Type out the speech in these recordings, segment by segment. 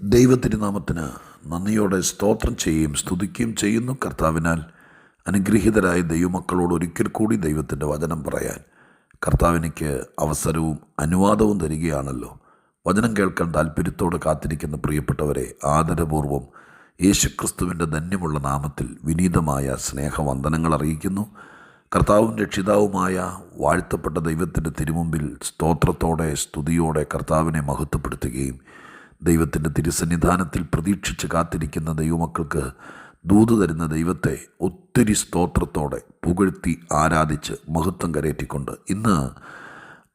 ദൈവത്തിരുനാമത്തിന് നന്ദിയോടെ സ്തോത്രം ചെയ്യുകയും സ്തുതിക്കുകയും ചെയ്യുന്നു. കർത്താവിനാൽ അനുഗ്രഹീതരായ ദൈവമക്കളോട് ഒരിക്കൽ കൂടി ദൈവത്തിന്റെ വചനം പറയാൻ കർത്താവിനിക്ക് അവസരവും അനുവാദവും തരികയാണല്ലോ. വചനം കേൾക്കാൻ താല്പര്യത്തോടെ കാത്തിരിക്കുന്ന പ്രിയപ്പെട്ടവരെ ആദരപൂർവം യേശുക്രിസ്തുവിന്റെ ധന്യമുള്ള നാമത്തിൽ വിനീതമായ സ്നേഹവന്ദനങ്ങൾ അറിയിക്കുന്നു. കർത്താവും രക്ഷിതാവുമായ വാഴ്ത്തപ്പെട്ട ദൈവത്തിന്റെ തിരുമുമ്പിൽ സ്തോത്രത്തോടെ സ്തുതിയോടെ കർത്താവിനെ മഹത്വപ്പെടുത്തുകയും ദൈവത്തിന്റെ തിരുസന്നിധാനത്തിൽ പ്രതീക്ഷിച്ച് കാത്തിരിക്കുന്ന ദൈവമക്കൾക്ക് ദൂത് തരുന്ന ദൈവത്തെ ഒത്തിരി സ്തോത്രത്തോടെ പുകഴ്ത്തി ആരാധിച്ച് മഹത്വം കരയറ്റിക്കൊണ്ട് ഇന്ന്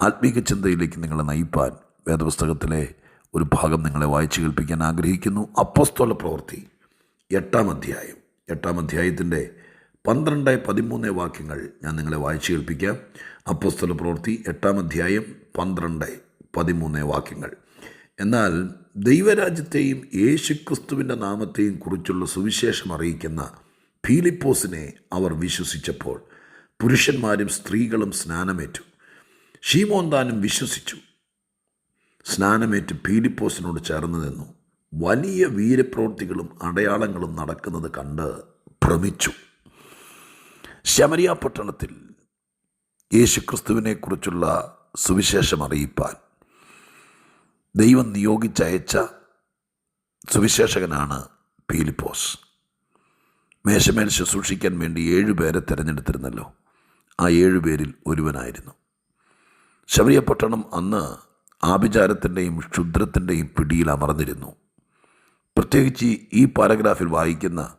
ആത്മീക ചിന്തയിലേക്ക് നിങ്ങളെ നയിപ്പാൻ വേദപുസ്തകത്തിലെ ഒരു ഭാഗം നിങ്ങളെ വായിച്ചു കേൾപ്പിക്കാൻ ആഗ്രഹിക്കുന്നു. അപ്പസ്തോല പ്രവൃത്തി എട്ടാം അധ്യായം. എട്ടാം അധ്യായത്തിന്റെ പന്ത്രണ്ട് പതിമൂന്ന് വാക്യങ്ങൾ ഞാൻ നിങ്ങളെ വായിച്ചു കേൾപ്പിക്കാം. അപ്പസ്തോല പ്രവൃത്തി എട്ടാം അധ്യായം പന്ത്രണ്ട് പതിമൂന്ന് വാക്യങ്ങൾ. എന്നാൽ ദൈവരാജ്യത്തെയും യേശുക്രിസ്തുവിന്റെ നാമത്തെയും കുറിച്ചുള്ള സുവിശേഷം അറിയിക്കുന്ന ഫീലിപ്പോസിനെ അവർ വിശ്വസിച്ചപ്പോൾ പുരുഷന്മാരും സ്ത്രീകളും സ്നാനമേറ്റു. ഷീമോൻ താനും വിശ്വസിച്ചു. സ്നാനമേറ്റ് ഫീലിപ്പോസിനോട് ചേർന്ന് നിന്നു. വലിയ വീരപ്രവൃത്തികളും അടയാളങ്ങളും നടക്കുന്നത് കണ്ട് ഭ്രമിച്ചു. ശമരിയ പട്ടണത്തിൽ യേശുക്രിസ്തുവിനെക്കുറിച്ചുള്ള സുവിശേഷം അറിയിപ്പാൻ ദൈവം നിയോഗിച്ചയച്ച സുവിശേഷകനാണ് പീലിപ്പോസ്. മേശമേൽ ശുശ്രൂഷിക്കാൻ വേണ്ടി ഏഴുപേരെ തിരഞ്ഞെടുത്തിരുന്നല്ലോ. ആ ഏഴുപേരിൽ ഒരുവനായിരുന്നു. ശബരിയ പട്ടണം അന്ന് ആഭിചാരത്തിന്റെയും ക്ഷുദ്രത്തിന്റെയും പിടിയിൽ അമർന്നിരുന്നു. പ്രത്യേകിച്ച് ഈ പാരഗ്രാഫിൽ വായിക്കുന്ന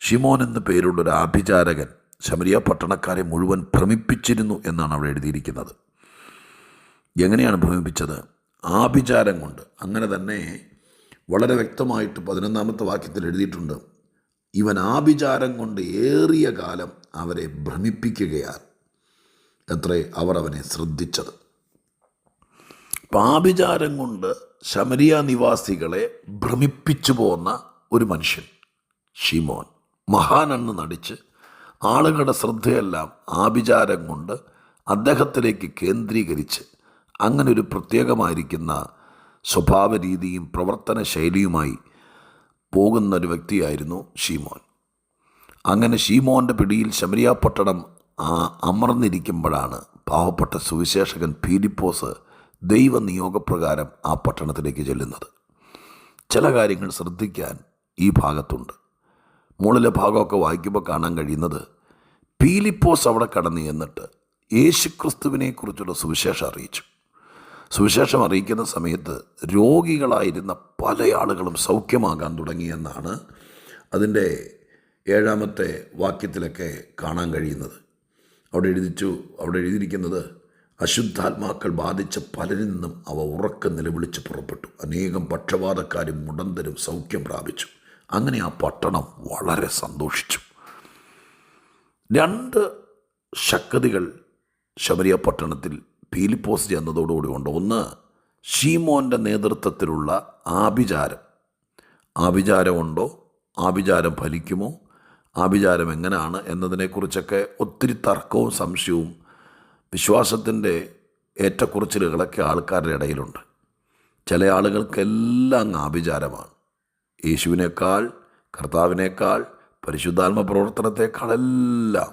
ഷിമോൻ എന്ന പേരുള്ള ഒരു ആഭിചാരകൻ ശമരിയ പട്ടണക്കാരെ മുഴുവൻ ഭ്രമിപ്പിച്ചിരുന്നു എന്നാണ് അവിടെ എഴുതിയിരിക്കുന്നത്. എങ്ങനെയാണ് ഭ്രമിപ്പിച്ചത്? ആഭിചാരം കൊണ്ട്. അങ്ങനെ തന്നെ വളരെ വ്യക്തമായിട്ട് പതിനൊന്നാമത്തെ വാക്യത്തിൽ എഴുതിയിട്ടുണ്ട്. ഇവൻ ആഭിചാരം കൊണ്ട് ഏറിയ കാലം അവരെ ഭ്രമിപ്പിക്കുകയാണ് എത്രേ? അവർ അവനെ ശ്രദ്ധിച്ചത്. പാഭിചാരം കൊണ്ട് ശമരിയ നിവാസികളെ ഭ്രമിപ്പിച്ചു പോന്ന ഒരു മനുഷ്യൻ ഷിമോൻ മഹാനെന്ന് നടിച്ച് ആളുകളുടെ ശ്രദ്ധയെല്ലാം ആഭിചാരം കൊണ്ട് അദ്ദേഹത്തിലേക്ക് കേന്ദ്രീകരിച്ച് അങ്ങനെ ഒരു പ്രത്യേകമായിരിക്കുന്ന സ്വഭാവ രീതിയും പ്രവർത്തന ശൈലിയുമായി പോകുന്ന ഒരു വ്യക്തിയായിരുന്നു ഷീമോൻ. അങ്ങനെ ഷീമോന്റെ പിടിയിൽ ശമരിയാപട്ടണം അമർന്നിരിക്കുമ്പോഴാണ് പാവപ്പെട്ട സുവിശേഷകൻ ഫീലിപ്പോസ് ദൈവ നിയോഗപ്രകാരം ആ പട്ടണത്തിലേക്ക് ചെല്ലുന്നത്. ചില കാര്യങ്ങൾ ശ്രദ്ധിക്കാൻ ഈ ഭാഗത്തുണ്ട്. മുകളിലെ ഭാഗമൊക്കെ വായിക്കുമ്പോൾ കാണാൻ കഴിയുന്നത് പീലിപ്പോസ് അവിടെ കടന്നു എന്നിട്ട് യേശുക്രിസ്തുവിനെക്കുറിച്ചുള്ള സുവിശേഷം അറിയിച്ചു. സുവിശേഷം അറിയിക്കുന്ന സമയത്ത് രോഗികളായിരുന്ന പല ആളുകളും സൗഖ്യമാകാൻ തുടങ്ങിയെന്നാണ് അതിന്റെ ഏഴാമത്തെ വാക്യത്തിലൊക്കെ കാണാൻ കഴിയുന്നത്. അവിടെ എഴുതിച്ചു അവിടെ എഴുതിയിരിക്കുന്നത് അശുദ്ധാത്മാക്കൾ ബാധിച്ച പലരിൽ നിന്നും അവ ഉറക്കം നിലവിളിച്ച് പുറപ്പെട്ടു. അനേകം പക്ഷപാതക്കാരും മുടന്തരും സൗഖ്യം പ്രാപിച്ചു. അങ്ങനെ ആ പട്ടണം വളരെ സന്തോഷിച്ചു. രണ്ട് ശക്തികൾ ശബരിയ പട്ടണത്തിൽ പീലിപ്പോസ് ചെന്നതോടുകൂടി ഉണ്ട്. ഒന്ന് ഷീമോന്റെ നേതൃത്വത്തിലുള്ള ആഭിചാരം. ആഭിചാരമുണ്ടോ ആഭിചാരം ഫലിക്കുമോ? ആഭിചാരം എങ്ങനെയാണ് എന്നതിനെക്കുറിച്ചൊക്കെ ഒത്തിരി തർക്കവും സംശയവും വിശ്വാസത്തിന്റെ ഏറ്റക്കുറച്ചിലുകളൊക്കെ ആൾക്കാരുടെ ഇടയിലുണ്ട്. ചില ആളുകൾക്കെല്ലാം ആഭിചാരമാണ്. യേശുവിനേക്കാൾ കർത്താവിനേക്കാൾ പരിശുദ്ധാത്മ പ്രവർത്തനത്തെക്കാളെല്ലാം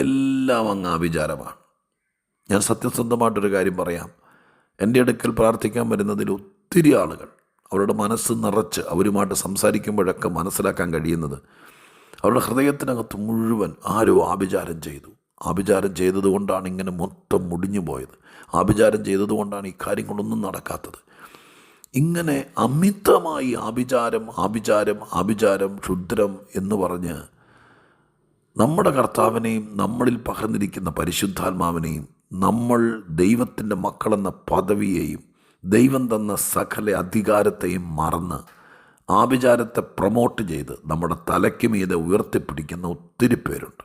എല്ലാം അങ്ങ് ആഭിചാരമാണ്. ഞാൻ സത്യസന്ധമായിട്ടൊരു കാര്യം പറയാം. എന്റെ അടുക്കൽ പ്രാർത്ഥിക്കാൻ വരുന്നതിൽ ഒത്തിരി ആളുകൾ അവരുടെ മനസ്സ് നിറച്ച് അവരുമായിട്ട് സംസാരിക്കുമ്പോഴൊക്കെ മനസ്സിലാക്കാൻ കഴിയുന്നത് അവരുടെ ഹൃദയത്തിനകത്ത് മുഴുവൻ ആരോ ആഭിചാരം ചെയ്തു. ആഭിചാരം ചെയ്തതുകൊണ്ടാണ് ഇങ്ങനെ മൊത്തം മുടിഞ്ഞു പോയത്. ആഭിചാരം ചെയ്തതുകൊണ്ടാണ് ഈ കാര്യങ്ങളൊന്നും നടക്കാത്തത്. ഇങ്ങനെ അമിതമായി ആഭിചാരം ആഭിചാരം ആഭിചാരം ക്ഷുദ്രം എന്ന് പറഞ്ഞ് നമ്മുടെ കർത്താവിനെയും നമ്മളിൽ പകർന്നിരിക്കുന്ന പരിശുദ്ധാത്മാവിനെയും നമ്മൾ ദൈവത്തിന്റെ മക്കളെന്ന പദവിയെയും ദൈവം തന്ന സകല അധികാരത്തെയും മറന്ന് ആഭിചാരത്തെ പ്രൊമോട്ട് ചെയ്ത് നമ്മുടെ തലയ്ക്ക് മീതെ ഉയർത്തിപ്പിടിക്കുന്ന ഒത്തിരി പേരുണ്ട്.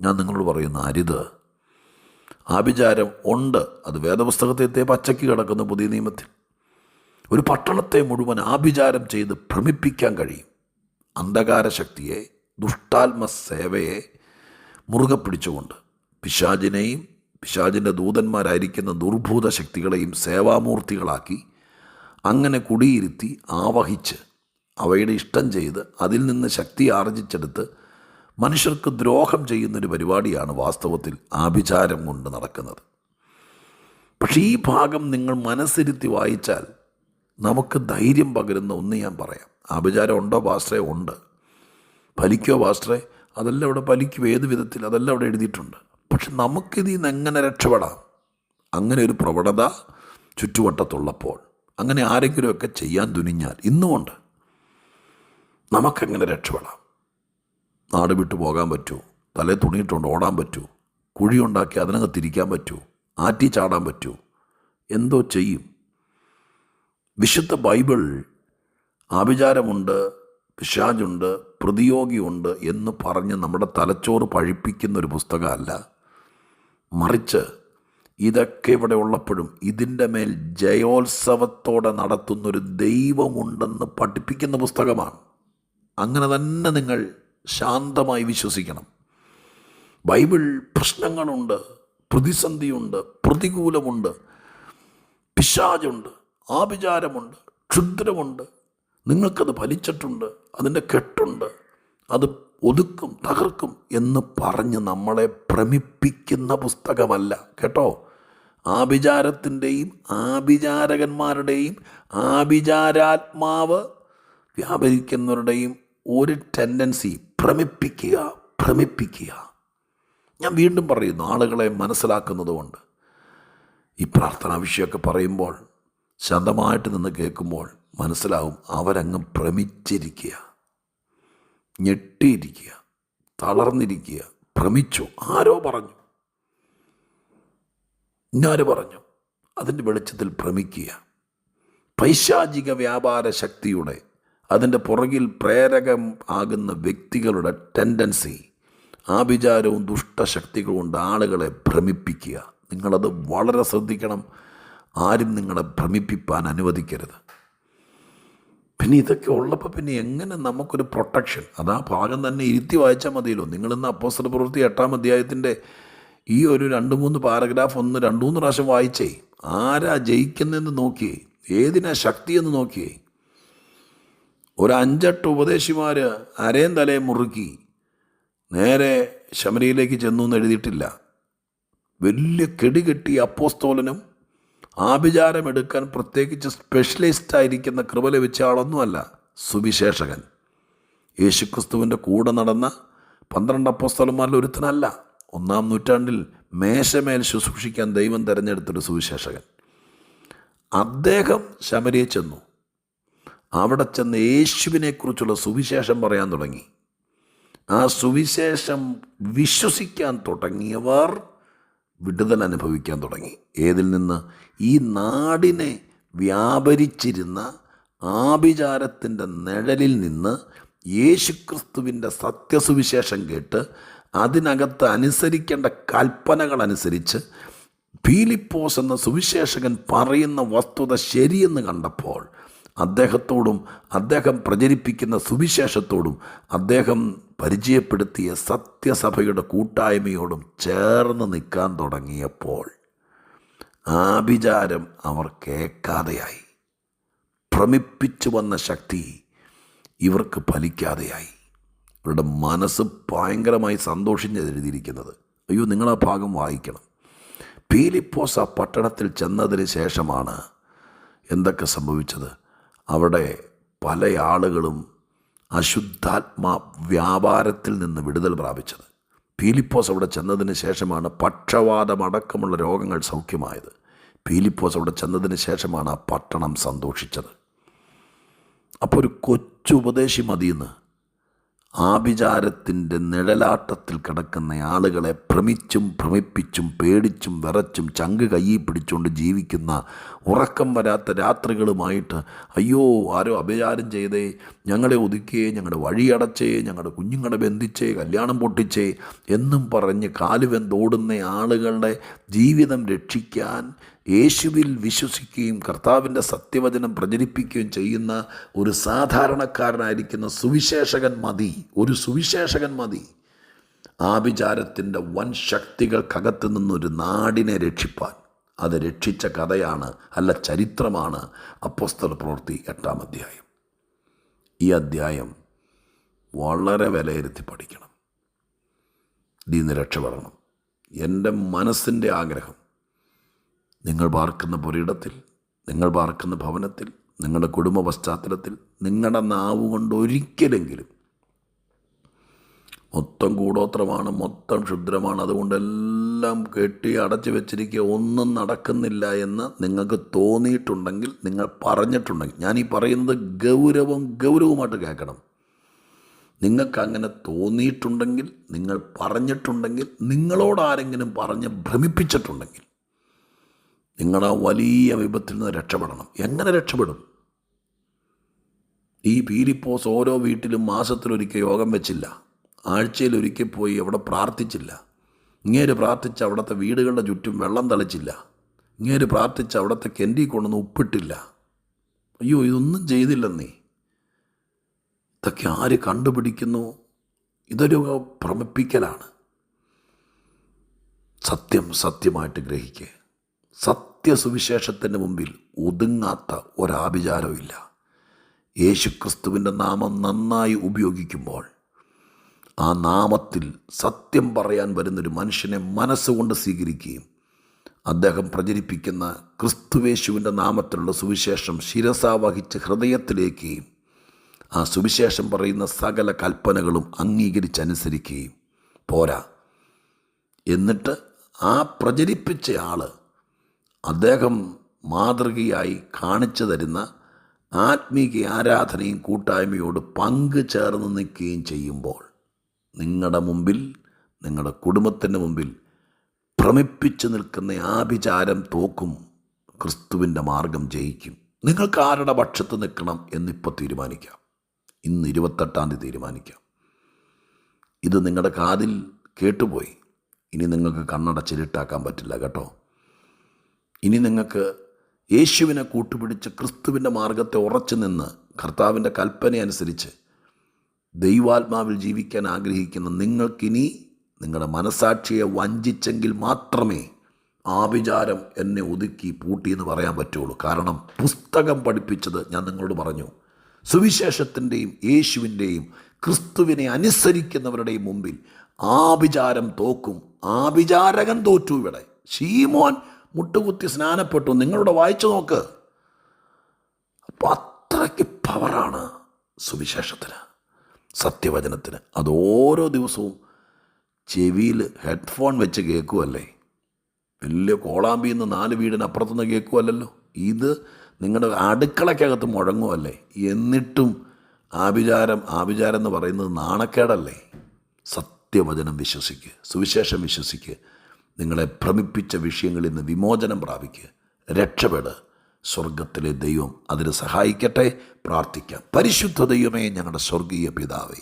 ഞാൻ നിങ്ങളോട് പറയുന്ന അരുത്. ആഭിചാരം ഉണ്ട്. അത് വേദപുസ്തകത്തെ പച്ചയ്ക്ക് കിടക്കുന്ന പുതിയ നിയമത്തിൽ. ഒരു പട്ടണത്തെ മുഴുവൻ ആഭിചാരം ചെയ്ത് ഭ്രമിപ്പിക്കാൻ കഴിയും. അന്ധകാര ശക്തിയെ ദുഷ്ടാത്മ സേവയെ മുറുകെ പിടിച്ചുകൊണ്ട് പിശാചിനെയും പിശാചിന്റെ ദൂതന്മാരായിരിക്കുന്ന ദുർഭൂത ശക്തികളെയും സേവാമൂർത്തികളാക്കി അങ്ങനെ കുടിയിരുത്തി ആവഹിച്ച് അവയുടെ ഇഷ്ടം ചെയ്ത് അതിൽ നിന്ന് ശക്തി ആർജിച്ചെടുത്ത് മനുഷ്യർക്ക് ദ്രോഹം ചെയ്യുന്നൊരു പരിപാടിയാണ് വാസ്തവത്തിൽ ആഭിചാരം കൊണ്ട് നടക്കുന്നത്. പക്ഷേ ഈ ഭാഗം നിങ്ങൾ മനസ്സിരുത്തി വായിച്ചാൽ നമുക്ക് ധൈര്യം പകരുന്ന ഒന്ന് ഞാൻ പറയാം. ആഭിചാരം ഉണ്ടോ പാസ്റ്ററെ ഉണ്ട്. ഫലിക്കോ പാസ്റ്ററെ അതെല്ലാം അവിടെ ഫലിക്കും ഏത് വിധത്തിൽ? അതെല്ലാം അവിടെ എഴുതിയിട്ടുണ്ട്. പക്ഷെ നമുക്കിതിൽ നിന്ന് എങ്ങനെ രക്ഷപ്പെടാം? അങ്ങനെ ഒരു പ്രവണത ചുറ്റുവട്ടത്തുള്ളപ്പോൾ അങ്ങനെ ആരെങ്കിലുമൊക്കെ ചെയ്യാൻ തുനിഞ്ഞാൽ ഇന്നുമുണ്ട് നമുക്കെങ്ങനെ രക്ഷപ്പെടാം? നാട് വിട്ടു പോകാൻ പറ്റുമോ തലേ തുണിയിട്ടുകൊണ്ട് ഓടാൻ പറ്റുമോ കുഴിയുണ്ടാക്കി അതിനകത്തിരിക്കാൻ പറ്റുമോ ആറ്റി ചാടാൻ പറ്റുമോ എന്തോ ചെയ്യും. വിശുദ്ധ ബൈബിൾ ആഭിചാരമുണ്ട് പിശാജുണ്ട് പ്രതിയോഗിയുണ്ട് എന്ന് പറഞ്ഞ് നമ്മുടെ തലച്ചോറ് പഴിപ്പിക്കുന്ന ഒരു പുസ്തകമല്ല. മറിച്ച് ഇതൊക്കെ ഇവിടെ ഉള്ളപ്പോഴും ഇതിന്റെ മേൽ ജയോത്സവത്തോടെ നടത്തുന്നൊരു ദൈവമുണ്ടെന്ന് പഠിപ്പിക്കുന്ന പുസ്തകമാണ്. അങ്ങനെ തന്നെ നിങ്ങൾ ശാന്തമായി വിശ്വസിക്കണം. ബൈബിൾ പ്രശ്നങ്ങളുണ്ട് പ്രതിസന്ധിയുണ്ട് പ്രതികൂലമുണ്ട് പിശാചുണ്ട് ആഭിചാരമുണ്ട് ക്ഷുദ്രമുണ്ട്. നിങ്ങൾക്കത് ഫലിച്ചിട്ടുണ്ട് അതിന്റെ കെട്ടുണ്ട് അത് ഒതുക്കും തകർക്കും എന്ന് പറഞ്ഞ് നമ്മളെ ഭ്രമിപ്പിക്കുന്ന പുസ്തകമല്ല. കേട്ടോ? ആഭിചാരത്തിന്റെയും ആഭിചാരകന്മാരുടെയും ആഭിചാരാത്മാവ് വ്യാപരിക്കുന്നവരുടെയും ഒരു ടെൻഡൻസി ഭ്രമിപ്പിക്കുക ഭ്രമിപ്പിക്കുക. ഞാൻ വീണ്ടും പറയുന്നു ആളുകളെ മനസ്സിലാക്കുന്നതുകൊണ്ട് ഈ പ്രാർത്ഥനാ വിഷയമൊക്കെ പറയുമ്പോൾ ശാന്തമായിട്ട് നിന്ന് കേൾക്കുമ്പോൾ മനസ്സിലാവും അവരങ്ങ് ഭ്രമിച്ചിരിക്കുക. ഞെട്ടിയിരിക്കുക തളർന്നിരിക്കുക ഭ്രമിച്ചു. ആരോ പറഞ്ഞു. ഇന്നാര് പറഞ്ഞു? അതിന്റെ വെളിച്ചത്തിൽ ഭ്രമിക്കുക. പൈശാചിക വ്യാപാര ശക്തിയുടെ അതിന്റെ പുറകിൽ പ്രേരകം ആകുന്ന വ്യക്തികളുടെ ടെൻഡൻസി ആഭിചാരവും ദുഷ്ടശക്തികളും കൊണ്ട് ആളുകളെ ഭ്രമിപ്പിക്കുക. നിങ്ങളത് വളരെ ശ്രദ്ധിക്കണം. ആരും നിങ്ങളെ ഭ്രമിപ്പിപ്പാൻ അനുവദിക്കരുത്. പിന്നെ ഇതൊക്കെ ഉള്ളപ്പോൾ പിന്നെ എങ്ങനെ നമുക്കൊരു പ്രൊട്ടക്ഷൻ അതാ ഭാഗം തന്നെ ഇരുത്തി വായിച്ചാൽ മതിയല്ലോ. നിങ്ങളിന്ന് അപ്പോസ്റ്റർ പ്രവൃത്തി എട്ടാം അധ്യായത്തിന്റെ ഈ ഒരു രണ്ട് മൂന്ന് പാരഗ്രാഫ് ഒന്ന് രണ്ട് മൂന്ന് പ്രാവശ്യം വായിച്ചേ. ആരാ ജയിക്കുന്നതെന്ന് നോക്കിയേ. ഏതിനാ ശക്തിയെന്ന് നോക്കിയേ. ഒരു അഞ്ചെട്ട് ഉപദേശിമാർ അരയും തലയും മുറുക്കി നേരെ ശമരിയിലേക്ക് ചെന്നു എന്ന് എഴുതിയിട്ടില്ല. വലിയ കെടികെട്ടി അപ്പോസ്തോലനും ആഭിചാരമെടുക്കാൻ പ്രത്യേകിച്ച് സ്പെഷ്യലിസ്റ്റ് ആയിരിക്കുന്ന കൃപ ലഭിച്ച ആളൊന്നുമല്ല സുവിശേഷകൻ. യേശുക്രിസ്തുവിന്റെ കൂടെ നടന്ന പന്ത്രണ്ട് അപ്പോസ്തലന്മാരിൽ ഒരുത്തനല്ല ഒന്നാം നൂറ്റാണ്ടിൽ മേശമേൽ ശുശ്രൂഷിക്കാൻ ദൈവം തിരഞ്ഞെടുത്തൊരു സുവിശേഷകൻ. അദ്ദേഹം ശമരിയെ ചെന്നു. അവിടെ ചെന്ന് യേശുവിനെക്കുറിച്ചുള്ള സുവിശേഷം പറയാൻ തുടങ്ങി. ആ സുവിശേഷം വിശ്വസിക്കാൻ തുടങ്ങിയവർ വിടുതൽ അനുഭവിക്കാൻ തുടങ്ങി. ഏതിൽ നിന്ന്? ഈ നാടിനെ വ്യാപരിച്ചിരുന്ന ആഭിചാരത്തിന്റെ നിഴലിൽ നിന്ന് യേശുക്രിസ്തുവിന്റെ സത്യസുവിശേഷം കേട്ട് അതിനകത്ത് അനുസരിക്കേണ്ട കൽപ്പനകൾ അനുസരിച്ച് ഫീലിപ്പോസ് എന്ന സുവിശേഷകൻ പറയുന്ന വസ്തുത ശരിയെന്ന് കണ്ടപ്പോൾ അദ്ദേഹത്തോടും അദ്ദേഹം പ്രചരിപ്പിക്കുന്ന സുവിശേഷത്തോടും അദ്ദേഹം പരിചയപ്പെടുത്തിയ സത്യസഭയുടെ കൂട്ടായ്മയോടും ചേർന്ന് നിൽക്കാൻ തുടങ്ങിയപ്പോൾ ആഭിചാരം അവർ കേൾക്കാതെയായി. ഭ്രമിപ്പിച്ചു വന്ന ശക്തി ഇവർക്ക് ഫലിക്കാതെയായി. ഇവരുടെ മനസ്സ് ഭയങ്കരമായി സന്തോഷിച്ച് എഴുതിയിരിക്കുന്നത്. അയ്യോ നിങ്ങൾ ആ ഭാഗം വായിക്കണം. പീലിപ്പോസ് ആ പട്ടണത്തിൽ ചെന്നതിന് ശേഷമാണ് എന്തൊക്കെ സംഭവിച്ചത്? അവിടെ പല ആളുകളും അശുദ്ധാത്മാ വ്യാപാരത്തിൽ നിന്ന് വിടുതൽ പ്രാപിച്ചത്. പീലിപ്പോസ് അവിടെ ചെന്നതിന് ശേഷമാണ് പക്ഷവാതമടക്കമുള്ള രോഗങ്ങൾ സൗഖ്യമായത്. പീലിപ്പോസ് അവിടെ ചെന്നതിന് ശേഷമാണ് ആ പട്ടണം സന്തോഷിച്ചത്. അപ്പോൾ ഒരു കൊച്ചു ഉപദേശി മതിയെന്ന് ആഭിചാരത്തിന്റെ നിഴലാട്ടത്തിൽ കിടക്കുന്ന ആളുകളെ ഭ്രമിച്ചും ഭ്രമിപ്പിച്ചും പേടിച്ചും വിറച്ചും ചങ്ക് കയ്യിൽ പിടിച്ചുകൊണ്ട് ജീവിക്കുന്ന ഉറക്കം വരാത്ത രാത്രികളുമായിട്ട് അയ്യോ ആരോ അഭിചാരം ചെയ്തേ ഞങ്ങളെ ഒതുക്കിയേ ഞങ്ങളുടെ വഴിയടച്ചേ ഞങ്ങളുടെ കുഞ്ഞുങ്ങളെ ബന്ധിച്ചേ കല്യാണം പൊട്ടിച്ചേ എന്നും പറഞ്ഞ് കാലുവെന്തോടുന്ന ആളുകളുടെ ജീവിതം രക്ഷിക്കാൻ യേശുവിൽ വിശ്വസിക്കുകയും കർത്താവിന്റെ സത്യവചനം പ്രചരിപ്പിക്കുകയും ചെയ്യുന്ന ഒരു സാധാരണക്കാരനായിരിക്കുന്ന സുവിശേഷകൻ മതി. ഒരു സുവിശേഷകൻ മതി. ആഭിചാരത്തിന്റെ വൻ ശക്തികൾക്കകത്ത് നിന്നൊരു നാടിനെ രക്ഷിപ്പാൻ. അത് രക്ഷിച്ച കഥയാണ് അല്ല ചരിത്രമാണ് അപ്പോസ്തല പ്രവൃത്തി എട്ടാം അധ്യായം. ഈ അധ്യായം വളരെ വിലയിരുത്തി പഠിക്കണം. ഇതിൽ നിന്ന് രക്ഷപ്പെടണം എന്റെ മനസ്സിന്റെ ആഗ്രഹം നിങ്ങൾ പാർക്കുന്ന പുരയിടത്തിൽ നിങ്ങൾ പാർക്കുന്ന ഭവനത്തിൽ നിങ്ങളുടെ കുടുംബ പശ്ചാത്തലത്തിൽ നിങ്ങളുടെ നാവ് കൊണ്ട് ഒരിക്കലെങ്കിലും മൊത്തം കൂടോത്രമാണ് മൊത്തം ക്ഷുദ്രമാണ്. അതുകൊണ്ടെല്ലാം കെട്ടി അടച്ചു വെച്ചിരിക്കുക ഒന്നും നടക്കുന്നില്ല എന്ന് നിങ്ങൾക്ക് തോന്നിയിട്ടുണ്ടെങ്കിൽ നിങ്ങൾ പറഞ്ഞിട്ടുണ്ടെങ്കിൽ ഞാൻ ഈ പറയുന്നത് ഗൗരവം ഗൗരവമായിട്ട് കേൾക്കണം. നിങ്ങൾക്ക് അങ്ങനെ തോന്നിയിട്ടുണ്ടെങ്കിൽ നിങ്ങൾ പറഞ്ഞിട്ടുണ്ടെങ്കിൽ നിങ്ങളോട് ആരെങ്കിലും പറഞ്ഞ് ഭ്രമിപ്പിച്ചിട്ടുണ്ടെങ്കിൽ നിങ്ങൾ വലിയ വിപത്തിൽ നിന്ന് രക്ഷപ്പെടണം. എങ്ങനെ രക്ഷപ്പെടും? ഈ പീലിപ്പോസ് ഓരോ വീട്ടിലും മാസത്തിലൊരിക്കൽ യോഗം വെച്ചില്ല. ആഴ്ചയിൽ ആഴ്ചയിലൊരിക്കൽ പോയി അവിടെ പ്രാർത്ഥിച്ചില്ല. ഇങ്ങേര് പ്രാർത്ഥിച്ച് അവിടുത്തെ വീടുകളുടെ ചുറ്റും വെള്ളം തളിച്ചില്ല. ഇങ്ങേര് പ്രാർത്ഥിച്ച് അവിടുത്തെ കെൻഡി കൊണ്ടൊന്ന് ഉപ്പിട്ടില്ല. അയ്യോ ഇതൊന്നും ചെയ്തില്ലെന്നേ. ഇതൊക്കെ ആര് കണ്ടുപിടിക്കുന്നു? ഇതൊരു ഭ്രമിപ്പിക്കലാണ്. സത്യം സത്യമായിട്ട് ഗ്രഹിക്കുക സത്യസുവിശേഷത്തിന് മുമ്പിൽ ഒതുങ്ങാത്ത ഒരാഭിചാരമില്ല യേശുക്രിസ്തുവിന്റെ നാമം നന്നായി ഉപയോഗിക്കുമ്പോൾ ആ നാമത്തിൽ സത്യം പറയാൻ വരുന്നൊരു മനുഷ്യനെ മനസ്സുകൊണ്ട് സ്വീകരിക്കുകയും അദ്ദേഹം പ്രചരിപ്പിക്കുന്ന ക്രിസ്തുവേശുവിന്റെ നാമത്തിലുള്ള സുവിശേഷം ശിരസാവഹിച്ച് ഹൃദയത്തിലേക്കുകയും ആ സുവിശേഷം പറയുന്ന സകല കൽപ്പനകളും അംഗീകരിച്ചനുസരിക്കുകയും പോരാ. എന്നിട്ട് ആ പ്രചരിപ്പിച്ച ആൾ അദ്ദേഹം മാതൃകയായി കാണിച്ചു തരുന്ന ആത്മീക ആരാധനയും കൂട്ടായ്മയോട് പങ്കു ചേർന്ന് നിൽക്കുകയും ചെയ്യുമ്പോൾ നിങ്ങളുടെ മുമ്പിൽ നിങ്ങളുടെ കുടുംബത്തിന്റെ മുമ്പിൽ ഭ്രമിപ്പിച്ച് നിൽക്കുന്ന ആഭിചാരം തോക്കും ക്രിസ്തുവിന്റെ മാർഗം ജയിക്കും. നിങ്ങൾക്ക് ആരുടെ പക്ഷത്ത് നിൽക്കണം എന്നിപ്പോൾ തീരുമാനിക്കാം. ഇന്ന് ഇരുപത്തെട്ടാം തീയതി തീരുമാനിക്കാം. ഇത് നിങ്ങളുടെ കാതിൽ കേട്ടുപോയി. ഇനി നിങ്ങൾക്ക് കണ്ണടച്ചിരിട്ടാക്കാൻ പറ്റില്ല കേട്ടോ. ഇനി നിങ്ങൾക്ക് യേശുവിനെ കൂട്ടുപിടിച്ച് ക്രിസ്തുവിന്റെ മാർഗത്തെ ഉറച്ചു നിന്ന് കർത്താവിന്റെ കൽപ്പന അനുസരിച്ച് ദൈവാത്മാവിൽ ജീവിക്കാൻ ആഗ്രഹിക്കുന്ന നിങ്ങൾക്കിനി നിങ്ങളുടെ മനസാക്ഷിയെ വഞ്ചിച്ചെങ്കിൽ മാത്രമേ ആഭിചാരം എന്നെ ഒതുക്കി പൂട്ടി എന്ന് പറയാൻ പറ്റുള്ളൂ. കാരണം പുസ്തകം പഠിപ്പിച്ചത് ഞാൻ നിങ്ങളോട് പറഞ്ഞു. സുവിശേഷത്തിന്റെയും യേശുവിന്റെയും ക്രിസ്തുവിനെ അനുസരിക്കുന്നവരുടെയും മുമ്പിൽ ആഭിചാരം തോക്കും. ആഭിചാരകൻ തോറ്റു ഇവിടെ. ശീമോൻ മുട്ടുകുത്തി സ്നാനപ്പെട്ടു. നിങ്ങളുടെ വായിച്ചു നോക്ക്. അപ്പോൾ അത്രയ്ക്ക് പവറാണ് സുവിശേഷത്തിന് സത്യവചനത്തിന്. അത് ഓരോ ദിവസവും ചെവിയിൽ ഹെഡ്ഫോൺ വെച്ച് കേൾക്കുമല്ലേ വലിയ കോളാമ്പിയിൽ നിന്ന് നാല് വീടിനപ്പുറത്തുനിന്ന് കേൾക്കുമല്ലല്ലോ ഇത് നിങ്ങളുടെ അടുക്കളയ്ക്കകത്ത് മുഴങ്ങുമല്ലേ എന്നിട്ടും ആഭിചാരം ആഭിചാരം എന്ന് പറയുന്നത് നാണക്കേടല്ലേ? സത്യവചനം വിശ്വസിക്കുക സുവിശേഷം വിശ്വസിക്കുക നിങ്ങളെ ഭ്രമിപ്പിച്ച വിഷയങ്ങളിൽ നിന്ന് വിമോചനം പ്രാപിക്കുക. രക്ഷപ്പെട്. സ്വർഗത്തിലെ ദൈവം അതിന് സഹായിക്കട്ടെ. പ്രാർത്ഥിക്കാം. പരിശുദ്ധ ദൈവമേ ഞങ്ങളുടെ സ്വർഗീയ പിതാവേ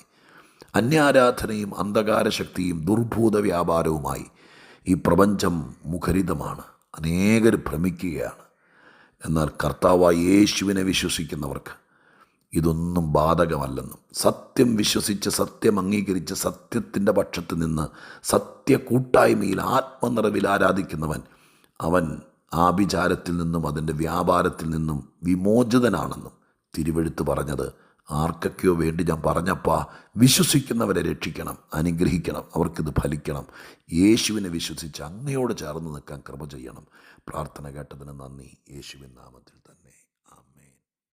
അന്യാരാധനയും അന്ധകാരശക്തിയും ദുർഭൂത വ്യാപാരവുമായി ഈ പ്രപഞ്ചം മുഖരിതമാണ്. അനേകർ ഭ്രമിക്കുകയാണ്. എന്നാൽ കർത്താവായ യേശുവിനെ വിശ്വസിക്കുന്നവർക്ക് ഇതൊന്നും ബാധകമല്ലെന്നും സത്യം വിശ്വസിച്ച് സത്യം അംഗീകരിച്ച് സത്യത്തിന്റെ പക്ഷത്ത് നിന്ന് സത്യ കൂട്ടായ്മയിൽ ആത്മനിറവിൽ ആരാധിക്കുന്നവൻ അവൻ ആഭിചാരത്തിൽ നിന്നും അതിന്റെ വ്യാപാരത്തിൽ നിന്നും വിമോചിതനാണെന്നും തിരുവെഴുത്ത് പറഞ്ഞത്. ആർക്കൊക്കെയോ വേണ്ടി ഞാൻ പറഞ്ഞപ്പാ വിശ്വസിക്കുന്നവരെ രക്ഷിക്കണം അനുഗ്രഹിക്കണം അവർക്കിത് ഫലിക്കണം. യേശുവിനെ വിശ്വസിച്ച് അങ്ങയോട് ചേർന്ന് നിൽക്കാൻ കൃപ ചെയ്യണം. പ്രാർത്ഥന കേട്ടതിന് നന്ദി. യേശുവിൻ നാമത്തിൽ